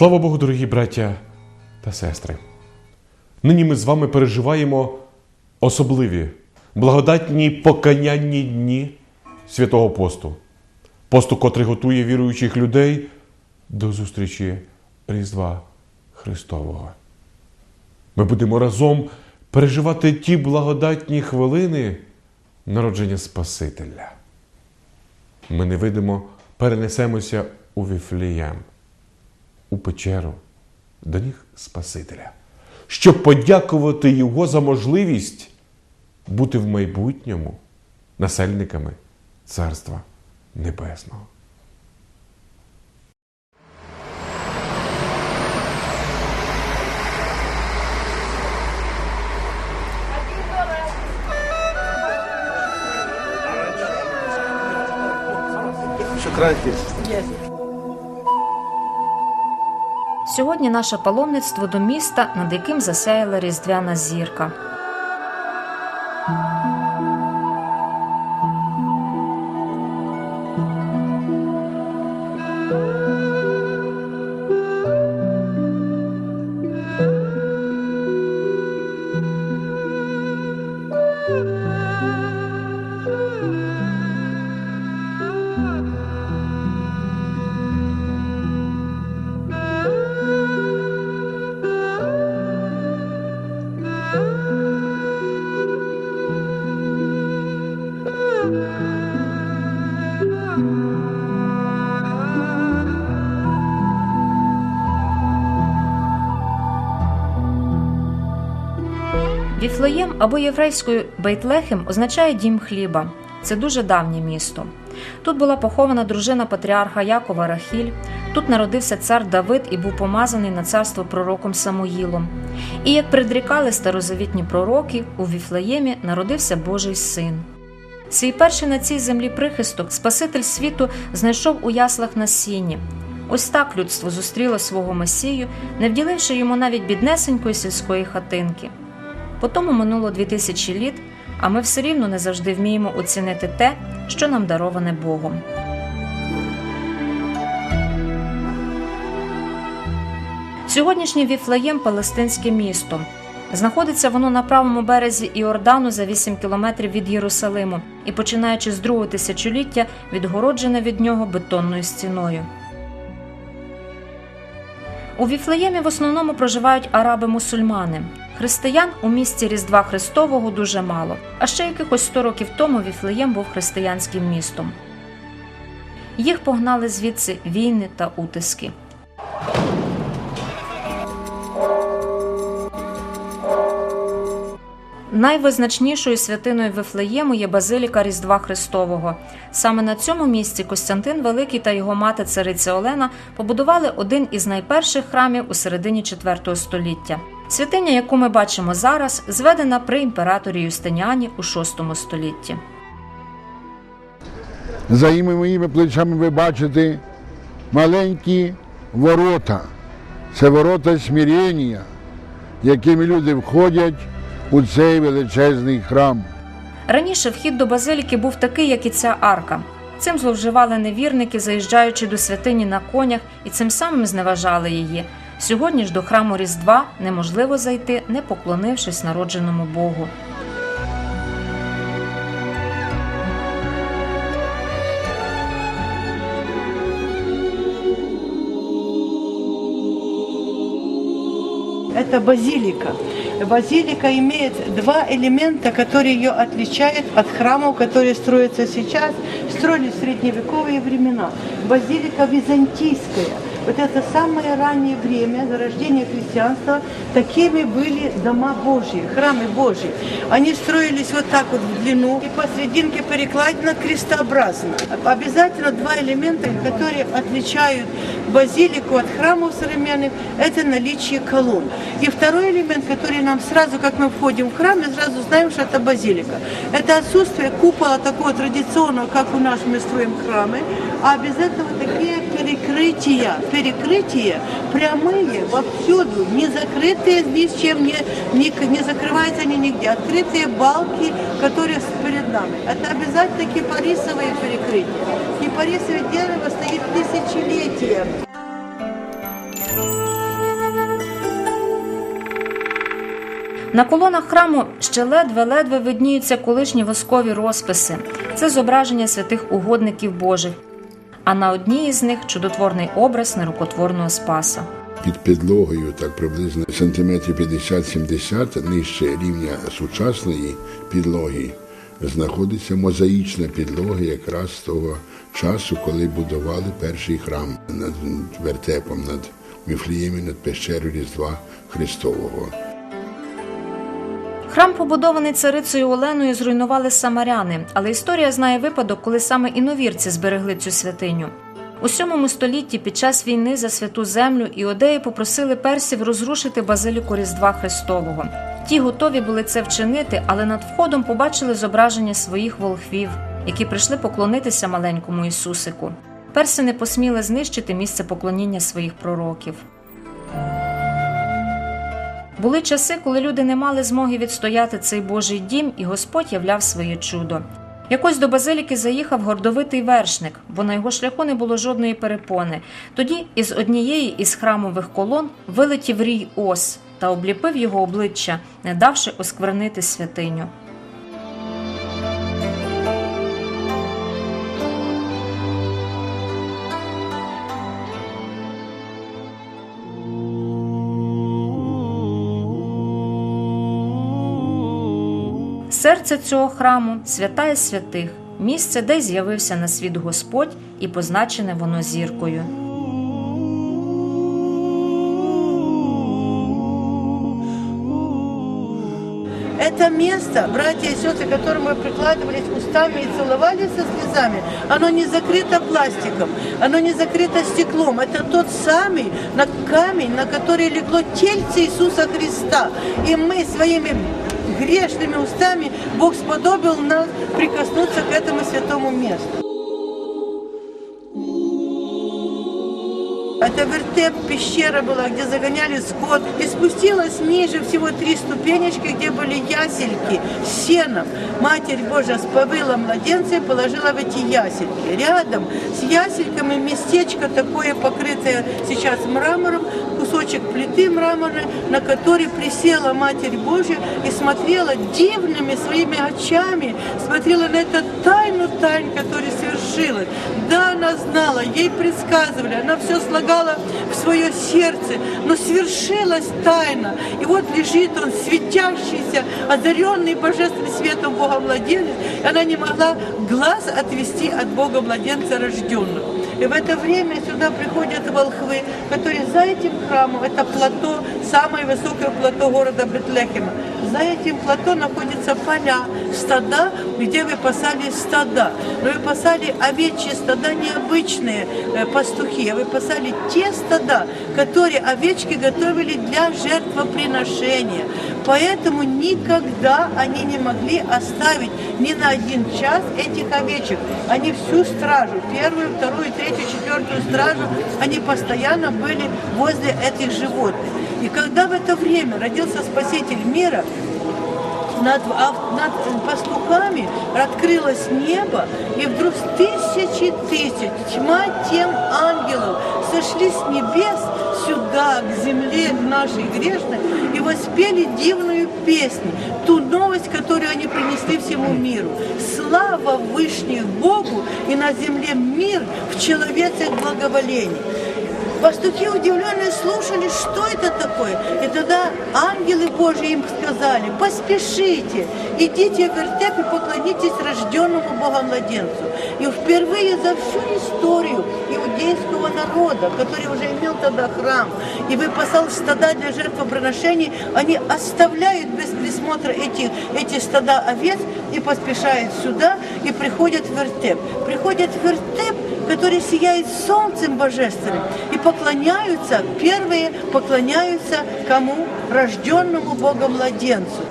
Слава Богу, дорогі браття та сестри. Нині ми з вами переживаємо особливі, благодатні покаянні дні святого посту, посту, котрий готує віруючих людей до зустрічі Різдва Христового. Ми будемо разом переживати ті благодатні хвилини народження Спасителя. Ми невидимо перенесемося у Віфлієм, у печеру до ніг Спасителя, щоб подякувати Його за можливість бути в майбутньому насельниками Царства Небесного. شكرا كثير Сьогодні наше паломництво до міста, над яким засяяла різдвяна зірка. Віфлеєм або єврейською Бейтлехем означає дім хліба. Це дуже давнє місто. Тут була похована дружина патріарха Якова Рахіль. Тут народився цар Давид і був помазаний на царство пророком Самуїлом. І як предрікали старозавітні пророки, у Віфлеємі народився Божий син. Свій перший на цій землі прихисток Спаситель світу знайшов у яслах на сіні. Ось так людство зустріло свого Месію, не вділивши йому навіть біднесенької сільської хатинки. Потому минуло дві тисячі літ, а ми все рівно не завжди вміємо оцінити те, що нам дароване Богом. Сьогоднішній Віфлеєм палестинське місто. Знаходиться воно на правому березі Іордану за 8 кілометрів від Єрусалиму і, починаючи з другого тисячоліття, відгороджене від нього бетонною стіною. У Віфлеємі в основному проживають араби-мусульмани. Християн у місті Різдва Христового дуже мало, а ще якихось 100 років тому Віфлеєм був християнським містом. Їх погнали звідси війни та утиски. Найвизначнішою святиною Вифлеєму є базиліка Різдва Христового. Саме на цьому місці Костянтин Великий та його мати цариця Олена побудували один із найперших храмів у середині IV століття. Святиня, яку ми бачимо зараз, зведена при імператорі Юстиніані у VI столітті. За іми моїми плечами ви бачите маленькі ворота. Це ворота смирення, якими люди входять у цей величезний храм. Раніше вхід до базиліки був такий, як і ця арка. Цим зловживали невірники, заїжджаючи до святині на конях, і цим самим зневажали її. Сьогодні ж до храму Різдва неможливо зайти, не поклонившись народженому Богу. Это базилика. Базилика имеет два элемента, которые ее отличают от храмов, которые строятся сейчас, строились в средневековые времена. Базилика византийская. Вот это самое раннее время зарождения христианства, такими были дома Божьи, храмы Божьи. Они строились вот так вот в длину и посерединке перекладина крестообразно. Обязательно два элемента, которые отличают базилику от храмов современных, это наличие колонн. И второй элемент, который нам сразу, как мы входим в храм, мы сразу знаем, что это базилика. Это отсутствие купола такого традиционного, как у нас мы строим храмы, а без этого такие перекрытия, перекрытия прямые вовсюду, не закрытые ни с чем, не, не, не закрываются они нигде, открытые балки, которые перед нами. Это обязательно кипарисовые перекрытия. пари дерево стоит тысячелетия. На колонах храму ще ледве-ледве видніються колишні воскові розписи. Це зображення святих угодників Божих. А на одній із них чудотворний образ нерукотворного спаса. Під підлогою, так приблизно сантиметрів 50-70 нижче рівня сучасної підлоги, знаходиться мозаїчна підлога якраз того часу, коли будували перший храм над вертепом, над Віфліємі, над пещерою Різдва Христового. Храм, побудований царицею Оленою, зруйнували самаряни, але історія знає випадок, коли саме іновірці зберегли цю святиню. У сьомому столітті під час війни за святу землю іудеї попросили персів розрушити базиліку Різдва Христового. Ті готові були це вчинити, але над входом побачили зображення своїх волхвів, які прийшли поклонитися маленькому Ісусику. Перси не посміли знищити місце поклоніння своїх пророків. Були часи, коли люди не мали змоги відстояти цей Божий дім, і Господь являв своє чудо. Якось до базиліки заїхав гордовитий вершник, бо на його шляху не було жодної перепони. Тоді із однієї із храмових колон вилетів рій ос та обліпив його обличчя, не давши осквернити святиню. Серце цього храму свята із святих, місце, де з'явився на світ Господь, і позначене воно зіркою. Это место, братья и сестры, к которому мы прикладывались устами и целовались со слезами, оно не закрыто пластиком, оно не закрыто стеклом. Это тот самый на камень, на который легло тельце Иисуса Христа. И мы своими Грешными устами Бог сподобил нас прикоснуться к этому святому месту. Это вертеп, пещера была, где загоняли скот. И спустилась ниже всего три ступенечки, где были ясельки с сеном. Матерь Божья сповыла младенца и положила в эти ясельки. Рядом с ясельками местечко такое, покрытое сейчас мрамором, кусочек плиты мраморной, на который присела Матерь Божья и смотрела дивными своими очами, смотрела на эту тайну тайн, которая свершилась. Да, она знала, ей предсказывали, она все слагала в свое сердце, но свершилась тайна. И вот лежит он, светящийся, озаренный божественным светом Бога младенец, и она не могла глаз отвести от Бога младенца рожденного. И в это время сюда приходят волхвы, которые за этим храмом, это плато, самое высокое плато города Бетлехема, за этим плато находятся поля, стада, где выпасали стада. Но выпасали овечьи стада необычные э, пастухи, а выпасали те стада, которые овечки готовили для жертвоприношения. Поэтому никогда они не могли оставить ни на один час этих овечек. Они всю стражу, первую, вторую, третью, четвертую стражу, они постоянно были возле этих животных. И когда в это время родился Спаситель мира, над, над пастухами открылось небо, и вдруг тысячи тысяч, тьма тем ангелов сошли с небес сюда, к земле нашей грешной, и воспели дивную песню, ту новость, которую они принесли всему миру. Слава Вышних Богу, и на земле мир в человеце благоволении. Пастухи удивленные слушали, что это такое. И тогда ангелы Божьи им сказали, поспешите, идите в вертеп и поклонитесь рожденному Богом младенцу. И впервые за всю историю иудейского народа, который уже имел тогда храм, и выпасал стада для жертвоприношений, они оставляют без присмотра эти, эти стада овец и поспешают сюда и приходят в вертеп. Приходят в вертеп, который сияет солнцем божественным, и поклоняются, первые поклоняются кому? Рожденному Богом младенцу.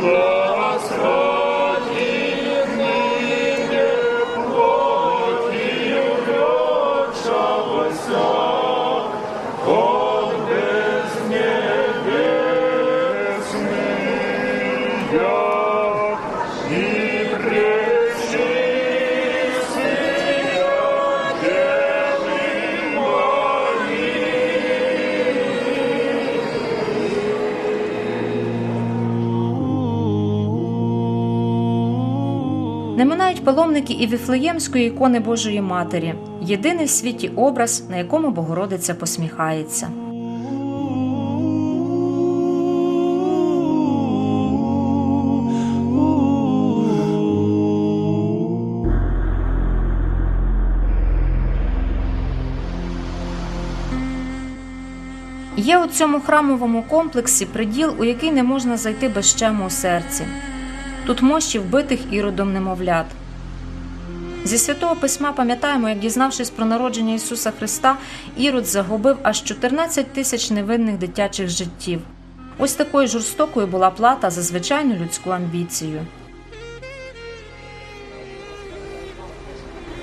Господи, Не паломники і віфлеємської ікони Божої Матері, єдиний в світі образ, на якому Богородиця посміхається. Є у цьому храмовому комплексі приділ, у який не можна зайти без щему у серці. Тут мощі вбитих іродом немовлят. Зі святого письма пам'ятаємо, як дізнавшись про народження Ісуса Христа, Ірод загубив аж 14 тисяч невинних дитячих життів. Ось такою жорстокою була плата за звичайну людську амбіцію.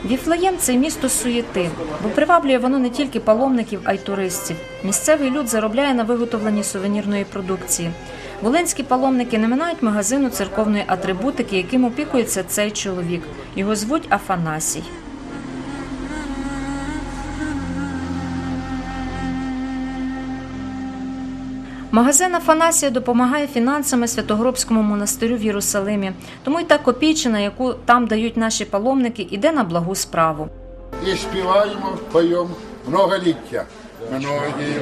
Віфлеєм це місто суєти, бо приваблює воно не тільки паломників, а й туристів. Місцевий люд заробляє на виготовленні сувенірної продукції. Волинські паломники не минають магазину церковної атрибутики, яким опікується цей чоловік. Його звуть Афанасій. Магазин Афанасія допомагає фінансами Святогробському монастирю в Єрусалимі, тому й та копійчина, яку там дають наші паломники, іде на благу справу. І співаємо, поємо многоліття. Многі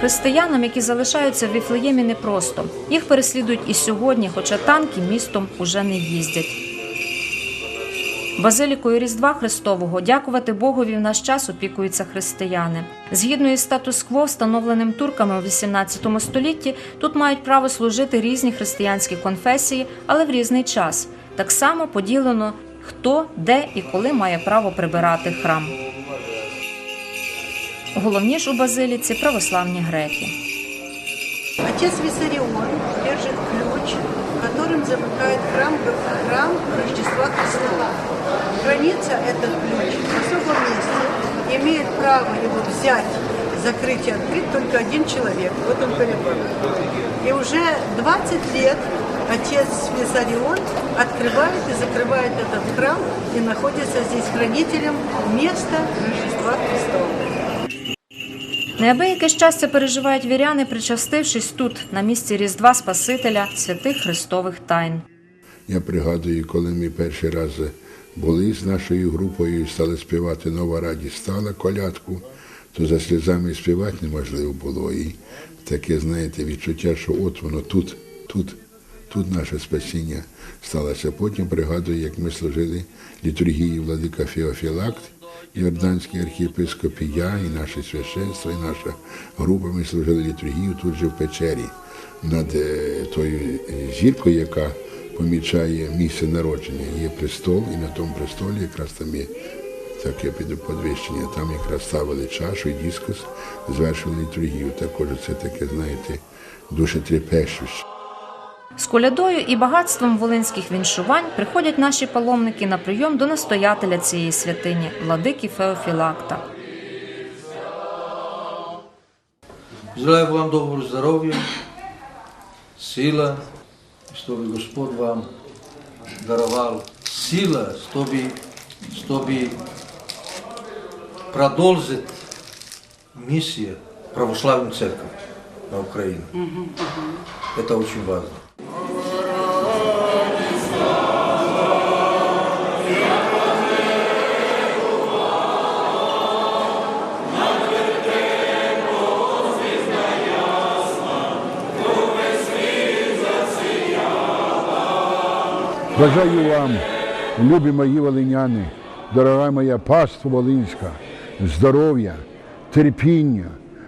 Християнам, які залишаються в Віфлеємі, непросто. Їх переслідують і сьогодні, хоча танки містом уже не їздять. Базилікою Різдва Христового дякувати Богові в наш час опікуються християни. Згідно із статус-кво, встановленим турками у XVIII столітті, тут мають право служити різні християнські конфесії, але в різний час. Так само поділено, хто, де і коли має право прибирати храм. Головні ж у базиліці православні греки. Отец Виссарион держит ключ, которым замыкает храм, храм Рождества Христова. Хранится этот ключ в особом месте. Имеет право его взять, закрыть и открыть только один человек. Вот он Колебан. И уже 20 лет отец Виссарион открывает и закрывает этот храм и находится здесь хранителем места Рождества Христова. Неабияке щастя переживають віряни, причастившись тут, на місці Різдва Спасителя, святих Христових тайн. Я пригадую, коли ми перший раз були з нашою групою і стали співати Нова радість стала колядку, то за сльозами співати неможливо було. І таке, знаєте, відчуття, що от воно тут, тут, тут наше спасіння сталося. Потім пригадую, як ми служили літургії владика Феофілакт, Йорданський архієпископ і я, і наше священство, і наша група. Ми служили літургію тут же в печері над е, тою е, зіркою, яка помічає місце народження. Є престол, і на тому престолі якраз там є таке підвищення. Там якраз ставили чашу і дискус, звершили літургію. Також це таке, знаєте, дуже трепещуще. З колядою і багатством волинських віншувань приходять наші паломники на прийом до настоятеля цієї святині, владики Феофілакта. Желаю вам доброго здоровья, сила, чтобы Господь вам даровал сила, чтобы, чтобы продолжить миссию православной церкви на Украине. Это очень важно. Бажаю вам, любі мої волиняни, дорога моя паства Волинська, здоров'я, терпіння,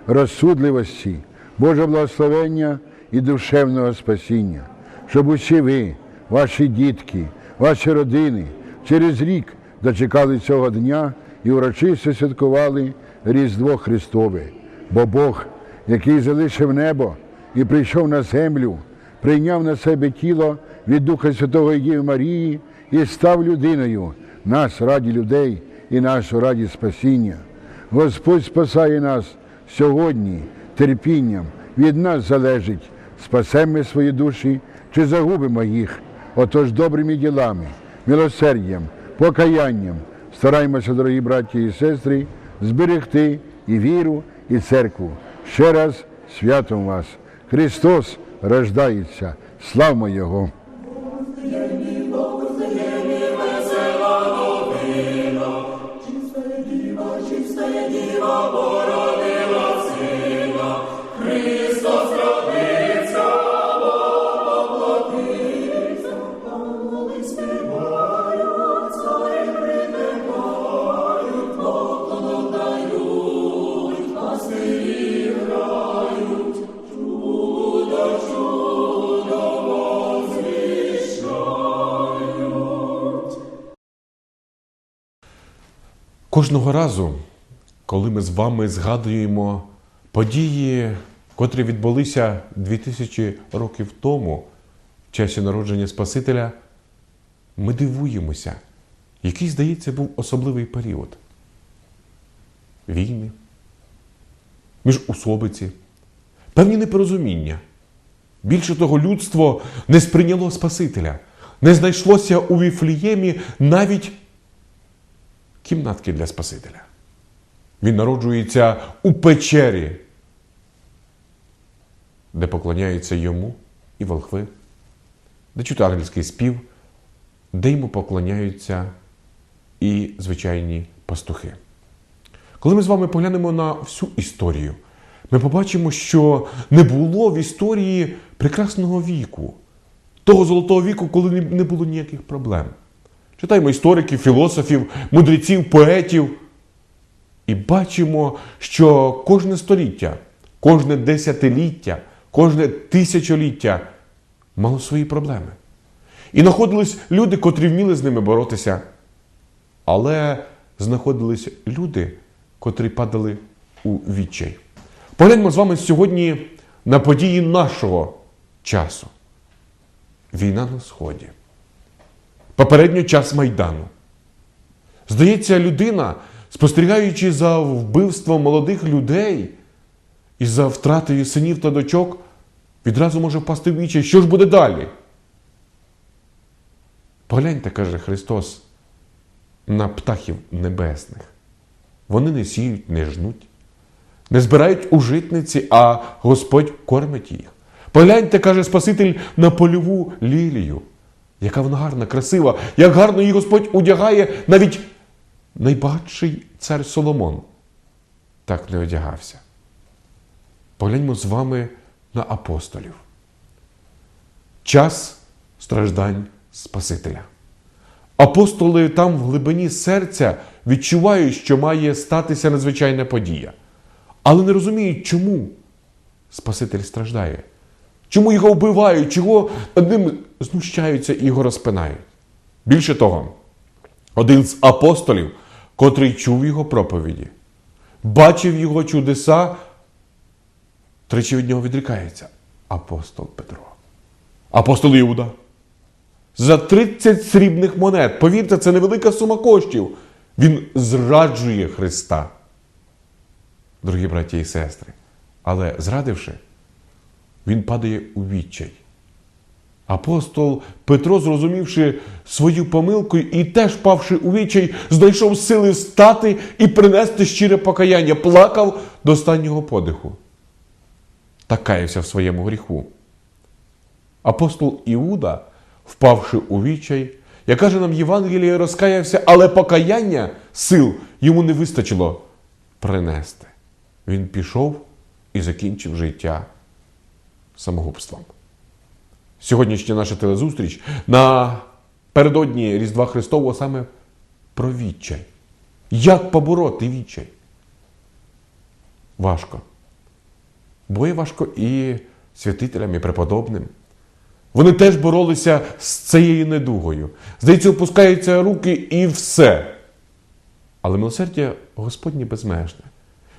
розсудливості, Божого благословення і душевного спасіння, щоб усі ви, ваші дітки, ваші родини через рік дочекали цього дня і урочисто святкували Різдво Христове, бо Бог, який залишив небо і прийшов на землю, прийняв на себе тіло від Духа Святого Діви Марії і став людиною, нас раді людей і нашу раді спасіння. Господь спасає нас сьогодні терпінням. Від нас залежить, спасемо свої душі чи загубимо їх. Отож добрими ділами, милосердям, покаянням. Стараємося, дорогі браті і сестри, зберегти і віру, і церкву. Ще раз святом вас. Христос рождається. слава Його! Кожного разу, коли ми з вами згадуємо події, котрі відбулися 2000 років тому, в часі народження Спасителя, ми дивуємося, який, здається, був особливий період. Війни, міжусобиці, певні непорозуміння. Більше того, людство не сприйняло Спасителя, не знайшлося у Віфліємі навіть кімнатки для Спасителя. Він народжується у печері, де поклоняються йому і волхви, де чути ангельський спів, де йому поклоняються і звичайні пастухи. Коли ми з вами поглянемо на всю історію, ми побачимо, що не було в історії прекрасного віку, того золотого віку, коли не було ніяких проблем. Читаємо істориків, філософів, мудреців, поетів. І бачимо, що кожне століття, кожне десятиліття, кожне тисячоліття мало свої проблеми. І знаходились люди, котрі вміли з ними боротися. Але знаходились люди, котрі падали у відчай. Погляньмо з вами сьогодні на події нашого часу. Війна на Сході. Попередньо час Майдану. Здається, людина, спостерігаючи за вбивством молодих людей і за втратою синів та дочок, відразу може впасти в вічі. Що ж буде далі? Погляньте, каже Христос, на птахів небесних. Вони не сіють, не жнуть, не збирають у житниці, а Господь кормить їх. Погляньте, каже Спаситель, на польову лілію. Яка вона гарна, красива, як гарно її Господь одягає навіть найбагатший цар Соломон. Так не одягався. Погляньмо з вами на апостолів. Час страждань Спасителя. Апостоли там в глибині серця відчувають, що має статися надзвичайна подія, але не розуміють, чому Спаситель страждає. Чому його вбивають, чого над ним знущаються і його розпинають? Більше того, один з апостолів, котрий чув його проповіді, бачив його чудеса, тричі від нього відрікається апостол Петро. Апостол Іуда. За 30 срібних монет, повірте, це невелика сума коштів. Він зраджує Христа. Дорогі браті і сестри. Але зрадивши, він падає у відчай. Апостол Петро, зрозумівши свою помилку і теж павши у відчай, знайшов сили встати і принести щире покаяння, плакав до останнього подиху та каявся в своєму гріху. Апостол Іуда, впавши у відчай, як каже нам Євангеліє, розкаявся, але покаяння сил йому не вистачило принести. Він пішов і закінчив життя самогубством. Сьогоднішня наша телезустріч напередодні Різдва Христового саме про відчай. Як побороти відчай? Важко. Бо є важко і святителям, і преподобним. Вони теж боролися з цією недугою. Здається, опускаються руки і все. Але милосердя Господнє безмежне.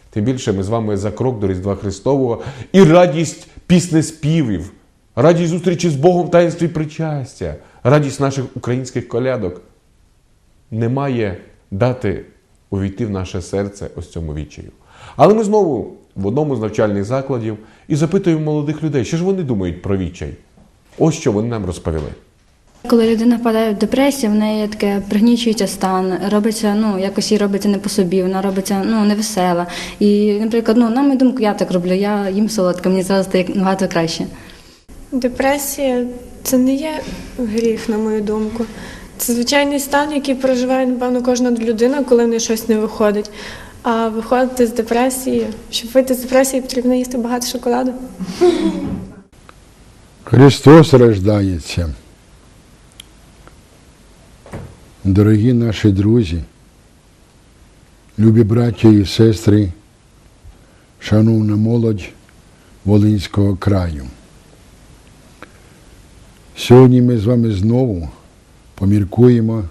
Тим більше ми з вами за крок до Різдва Христового і радість пісни співів, радість зустрічі з Богом в таїнстві причастя, радість наших українських колядок не має дати увійти в наше серце ось цьому відчаю. Але ми знову в одному з навчальних закладів і запитуємо молодих людей, що ж вони думають про відчай. Ось що вони нам розповіли. Коли людина впадає в депресію, в неї таке пригнічується стан, робиться, ну якось їй робиться не по собі, вона робиться ну невесела. І, наприклад, ну на мою думку, я так роблю, я їм солодке, мені зараз стає набагато краще. Депресія це не є гріх, на мою думку. Це звичайний стан, який проживає, напевно, кожна людина, коли в неї щось не виходить. А виходити з депресії, щоб вийти з депресії, потрібно їсти багато шоколаду. Христос рождається. Дорогі наші друзі, любі браття і сестри, шановна молодь Волинського краю. Сьогодні ми з вами знову поміркуємо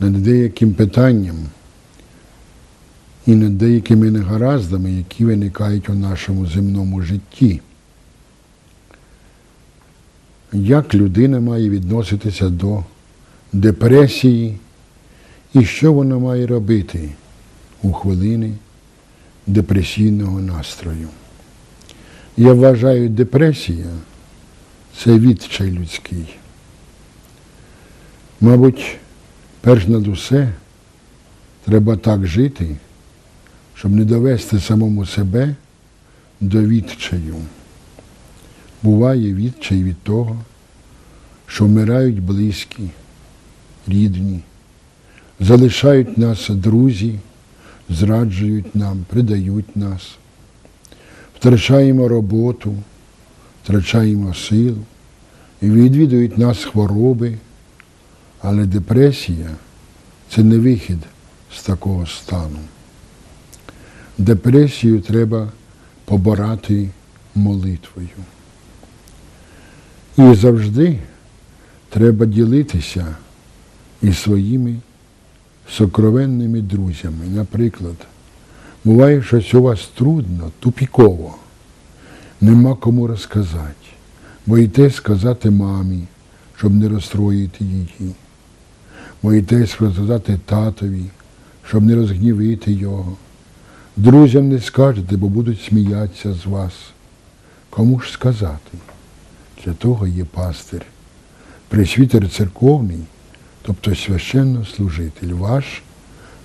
над деяким питанням і над деякими негараздами, які виникають у нашому земному житті як людина має відноситися до депресії і що вона має робити у хвилини депресійного настрою. Я вважаю, депресія це відчай людський. Мабуть, перш над усе треба так жити, щоб не довести самому себе до відчаю буває відчай від того, що вмирають близькі, рідні, залишають нас друзі, зраджують нам, предають нас, втрачаємо роботу, втрачаємо силу, і відвідують нас хвороби, але депресія це не вихід з такого стану. Депресію треба поборати молитвою. І завжди треба ділитися із своїми сокровенними друзями. Наприклад, буває, щось у вас трудно, тупіково, нема кому розказати. Боїтесь сказати мамі, щоб не розстроїти її. Боїтесь розказати татові, щоб не розгнівити його. Друзям не скажете, бо будуть сміятися з вас. Кому ж сказати? Для того є пастир, пресвітер церковний, тобто священнослужитель, ваш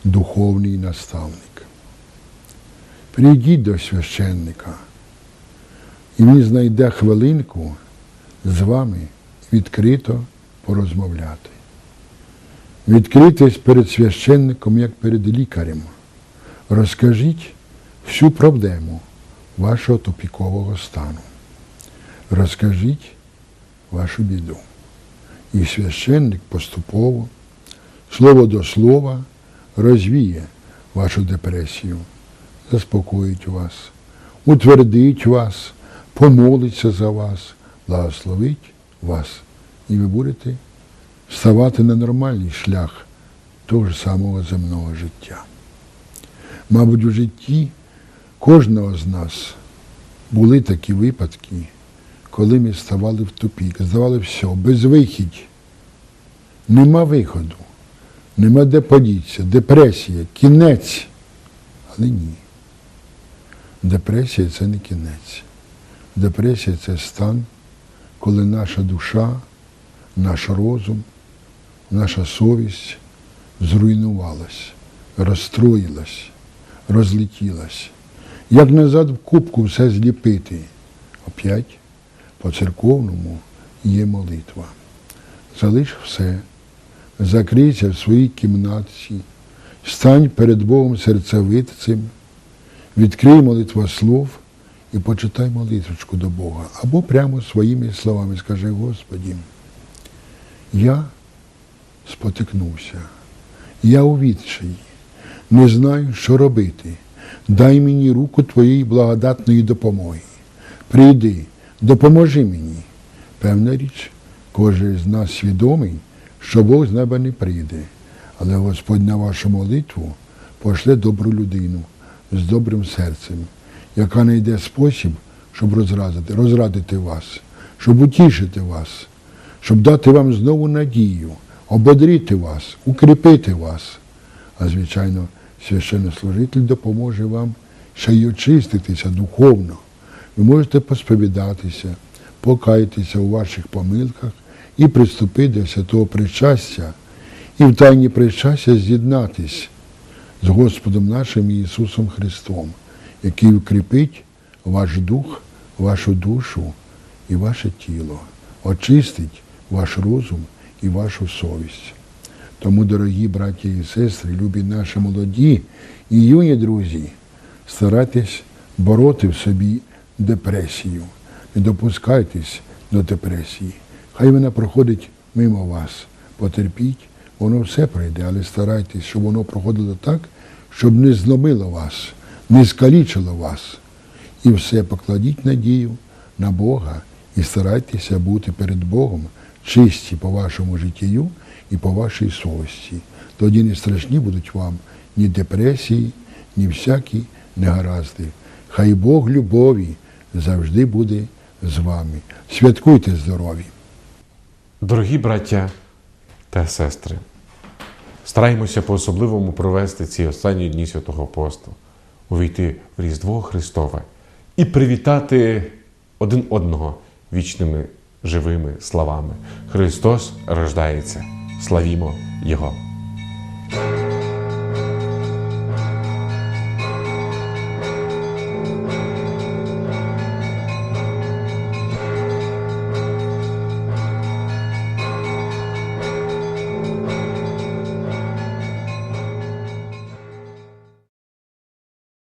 духовний наставник. Прийдіть до священника, і він знайде хвилинку з вами відкрито порозмовляти. Відкритись перед священником, як перед лікарем. Розкажіть всю проблему вашого тупікового стану розкажіть вашу біду. І священник поступово, слово до слова, розвіє вашу депресію, заспокоїть вас, утвердить вас, помолиться за вас, благословить вас. І ви будете ставати на нормальний шлях того ж самого земного життя. Мабуть, у житті кожного з нас були такі випадки, коли ми ставали в тупік, здавали все, безвихідь. Нема виходу, нема де подіться, депресія, кінець. Але ні. Депресія це не кінець. Депресія це стан, коли наша душа, наш розум, наша совість зруйнувалась, розстроїлась, розлетілась. Як назад в кубку все зліпити? Опять по церковному є молитва. Залиш все, закрийся в своїй кімнаті, стань перед Богом серцевитцем, відкрий молитва слов і почитай молитвочку до Бога. Або прямо своїми словами скажи, Господі, я спотикнувся, я у відчаї, не знаю, що робити. Дай мені руку Твоєї благодатної допомоги. Прийди, допоможи мені. Певна річ, кожен з нас свідомий, що Бог з неба не прийде, але Господь на вашу молитву пошле добру людину з добрим серцем, яка знайде спосіб, щоб розрадити, розрадити вас, щоб утішити вас, щоб дати вам знову надію, ободрити вас, укріпити вас. А звичайно, священнослужитель допоможе вам ще й очиститися духовно. Ви можете посповідатися, покаятися у ваших помилках і приступити до святого причастя, і в тайні причастя з'єднатись з Господом нашим Ісусом Христом, який укріпить ваш дух, вашу душу і ваше тіло, очистить ваш розум і вашу совість. Тому, дорогі браті і сестри, любі наші молоді і юні друзі, старайтесь бороти в собі депресію. Не допускайтесь до депресії. Хай вона проходить мимо вас. Потерпіть, воно все пройде, але старайтесь, щоб воно проходило так, щоб не зломило вас, не скалічило вас. І все покладіть надію на Бога і старайтеся бути перед Богом чисті по вашому життю і по вашій совісті. Тоді не страшні будуть вам ні депресії, ні всякі негаразди. Хай Бог любові завжди буде з вами. Святкуйте здорові! Дорогі браття та сестри, стараємося по-особливому провести ці останні дні Святого Посту, увійти в Різдво Христове і привітати один одного вічними живими словами. Христос рождається. Славімо Його!